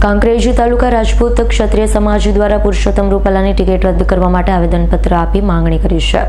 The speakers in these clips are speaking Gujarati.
કાંકરેજ તાલુકા રાજપૂત ક્ષત્રિય સમાજ દ્વારા પુરુષોત્તમ રૂપાલાની ટિકિટ રદ કરવા માટે આવેદનપત્ર આપી માંગણી કરી છે.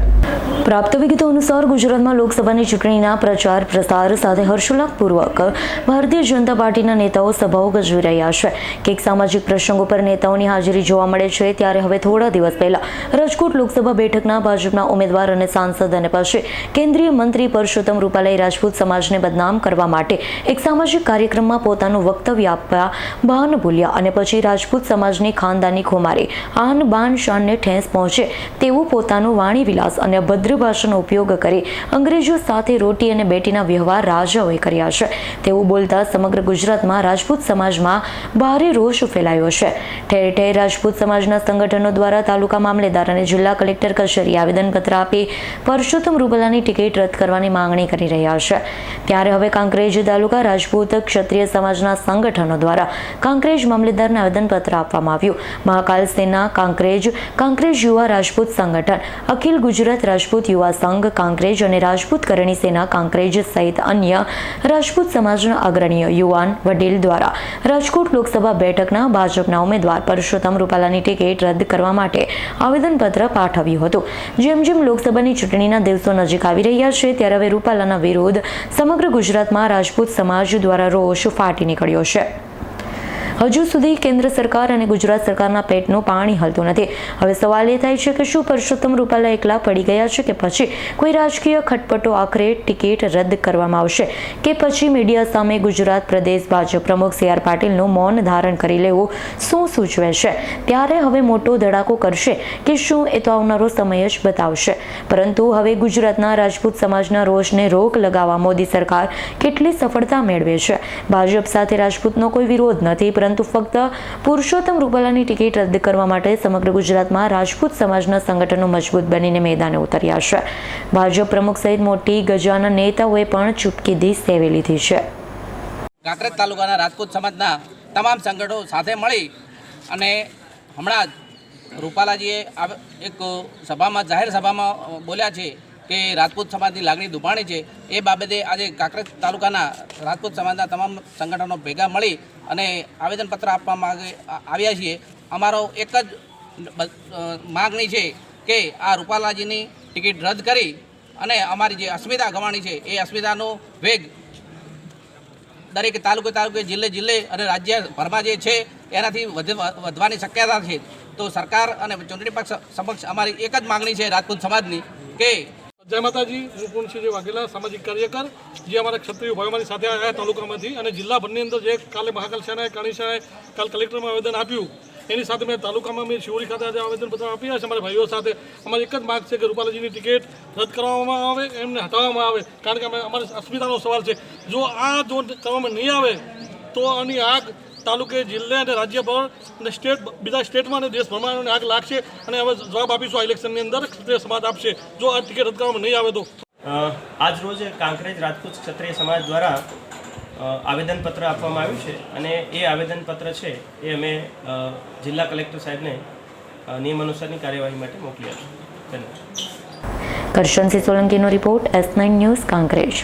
પ્રાપ્ત વિગતો અનુસાર ગુજરાતમાં લોકસભાની ચૂંટણીના પ્રચાર પ્રસાર સાથે હર્ષોલ્લાસપૂર્વક ભારતીય જનતા પાર્ટીના નેતાઓ સભાઓ ગજવી રહ્યા છે. કેક સામાજિક પ્રસંગો પર નેતાઓની હાજરી જોવા મળે છે ત્યારે હવે થોડા દિવસ પહેલા રાજકોટ લોકસભા બેઠકના ભાજપના ઉમેદવાર અને સાંસદ અને પછી કેન્દ્રીય મંત્રી પરસોત્તમ રૂપાલાએ રાજપૂત સમાજને બદનામ કરવા માટે એક સામાજિક કાર્યક્રમમાં પોતાનું વક્તવ્ય આપવા બહાન ભૂલ્યા અને પછી રાજપૂત સમાજની ખાનદાની ખુમારી. આન બાન શાનને ઠેંસ પહોંચે તેવું પોતાનું વાણી વિલાસ અને અભદ્ર ભાષાનો ઉપયોગ કરી અંગ્રેજો સાથે રોટી અને બેટીના વ્યવહાર રાજાઓએ કર્યા છે. તેવું બોલતા સમગ્ર ગુજરાતમાં રાજપૂત સમાજમાં ભારે રોષ ફેલાયો છે. ઠેર ઠેર રાજપૂત સમાજના સંગઠનો દ્વારા તાલુકા મામલેદાર અને જિલ્લા કલેક્ટર કચેરી આવેદનપત્ર આપી પરસોત્તમ રૂબલાની ટિકિટ રદ કરવાની માંગણી કરી રહ્યા છે. ત્યારે હવે કાંકરેજ તાલુકા રાજપૂત ક્ષત્રિય સમાજના સંગઠનો દ્વારા કાંકરેજ મામલેદારને આવેદનપત્ર આપવામાં આવ્યું. મહાકાલ સેના કાંકરેજ કાંકરેજ યુવા રાજપૂત સંગઠન, અખિલ ગુજરાત રાજપૂત યુવા સંઘ કાંકરેજ અને રાજપૂત કરણી સેના કાંકરેજ સહિત અન્ય રાજપૂત સમાજના અગ્રણીય યુવાન વડીલ દ્વારા રાજકોટ લોકસભા બેઠકના ભાજપના ઉમેદવાર પરસોત્તમ રૂપાલાની ટિકિટ રદ કરવા માટે આવેદનપત્ર પાઠવ્યું હતું. જેમ જેમ લોકસભાની ચૂંટણીના દિવસો નજીક આવી રહ્યા છે, ત્યારે હવે રૂપાલાના વિરોધ સમગ્ર ગુજરાતમાં રાજપૂત સમાજ દ્વારા રોષ ફાટી નીકળ્યો છે. હજુ સુધી કેન્દ્ર સરકાર અને ગુજરાત સરકારના પેટનું પાણી હલતું નથી. હવે સવાલ એ થાય છે કે શું પરસોત્તમ રૂપાલા એકલા પડી ગયા છે કે પછી કોઈ રાજકીય ખટપટો આખરે ટિકિટ રદ કરવામાં આવશે કે પછી મીડિયા સામે ગુજરાત પ્રદેશ ભાજપ પ્રમુખ સી આર પાટીલનું મૌન ધારણ કરી લેવું શું સૂચવે છે? ત્યારે હવે મોટો ધડાકો કરશે કે શું એ તો આવનારો સમય જ બતાવશે. પરંતુ હવે ગુજરાતના રાજપૂત સમાજના રોષને રોક લગાવવા મોદી સરકાર કેટલી સફળતા મેળવે છે? ભાજપ સાથે રાજપૂતનો કોઈ વિરોધ નથી, પરંતુ ફક્ત પુરુષોત્તમ રૂપાલાની ટિકિટ રદ કરવા માટે સમગ્ર ગુજરાતમાં રાજપૂત સમાજના સંગઠનો મજબૂત બનીને મેદાને ઉતર્યા છે. ભાજપ પ્રમુખ સહિત મોટી ગજાના નેતાઓએ પણ ચૂપકીદી સેવી લીધી છે. કાંકરેજ તાલુકાના રાજપૂત સમાજના તમામ સંગઠનો સાથે મળી અને હમણાં જ રૂપાલાજીએ એક સભામાં જાહેર સભામાં બોલ્યા છે કે રાજપૂત સમાજની લાગણી દુભાણી છે, એ બાબતે આજે કાંકરેજ તાલુકાના રાજપૂત સમાજના તમામ સંગઠનો ભેગા મળી અને આવેદનપત્ર આપવા માગે આવ્યા છીએ. અમારો એક જ માગણી છે કે આ રૂપાલાજીની ટિકિટ રદ કરી અને અમારી જે અસ્મિતા ગવાણી છે, એ અસ્મિતાનો વેગ દરેક તાલુકે તાલુકે, જિલ્લે જિલ્લે અને રાજ્યભરમાં જે છે, એનાથી વધ- વધવાની શક્યતા છે. તો સરકાર અને ચૂંટણી પક્ષ સમક્ષ અમારી એક જ માગણી છે રાજપૂત સમાજની કે જય માતાજી, હું પૂર્ણસિંહજી વાઘેલા, સામાજિક કાર્યકર, જે અમારા ક્ષત્રિય ભાઈઓ મારી સાથે આવ્યા તાલુકામાંથી અને જિલ્લાભરની અંદર જે કાલે મહાકાલ સેનાએ કાણી સેનાએ કાલ કલેક્ટરમાં આવેદન આપ્યું, એની સાથે મેં તાલુકામાં મેં શિવરી ખાતે આજે આવેદનપત્ર આપ્યા છે અમારા ભાઈઓ સાથે. અમારી એક જ માગ છે કે રૂપાલાજીની ટિકિટ રદ કરવામાં આવે, એમને હટાવવામાં આવે, કારણ કે અમે અમારી અસ્મિતાનો સવાલ છે. જો આ જો કરવામાં નહીં આવે, તો આની આગ તાલુકે જિલ્લે અને રાજ્યભર અને સ્ટેટ બીજા સ્ટેટમાં અને દેશભરમાં આગ લાગશે અને હવે જવાબ આપીશું આ ઇલેક્શનની અંદર. ક્ષત્રિય સમાજ આપશે. જો આ ટિકિટ રદ કરવામાં નહીં આવે તો? આજ રોજ કાંકરેજ રાજપૂત ક્ષત્રિય સમાજ દ્વારા આવેદનપત્ર આપવામાં આવ્યું છે અને એ આવેદનપત્ર છે એ અમે જિલ્લા કલેક્ટર સાહેબને નિયમ અનુસારની કાર્યવાહી માટે મોકલી આપશું. ધન્યવાદ. Karshansinh સોલંકીનો report S nine news Kankrej.